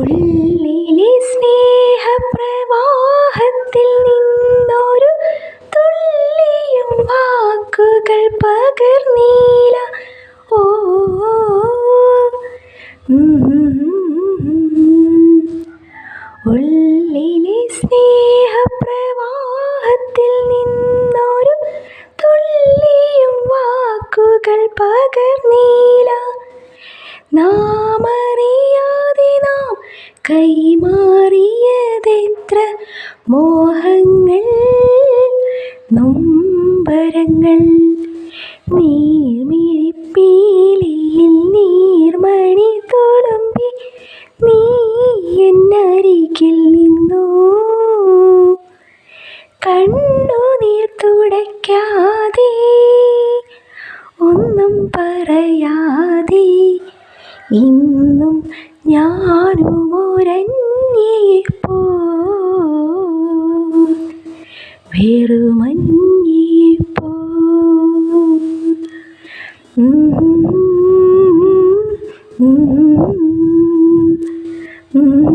ഉള്ളിലെ സ്നേഹപ്രവാഹത്തിൽ നിന്നൊരു തുള്ളിയും വാക്കുകൾ പകർന്നീല. ഓ ഉള്ളിലെ സ്നേഹപ്രവാഹത്തിൽ നിന്നൊരു തുള്ളിയും വാക്കുകൾ പകർന്നീല. നാമ കൈമാറിയതെത്ര മോഹങ്ങൾ നൊമ്പരങ്ങൾ. നീർമിഴിപ്പീലിയിൽ നീർമണി തുളുമ്പി നീ എന്നരികിൽ നിന്നു. കണ്ണുനീർ തുടയ്ക്കാതെ ഒന്നും പറയാതെ ഇന്നും ഞാനുമൊരഞ്ഞിപ്പോ വെറുമഞ്ഞിപ്പോ Mm-hmm.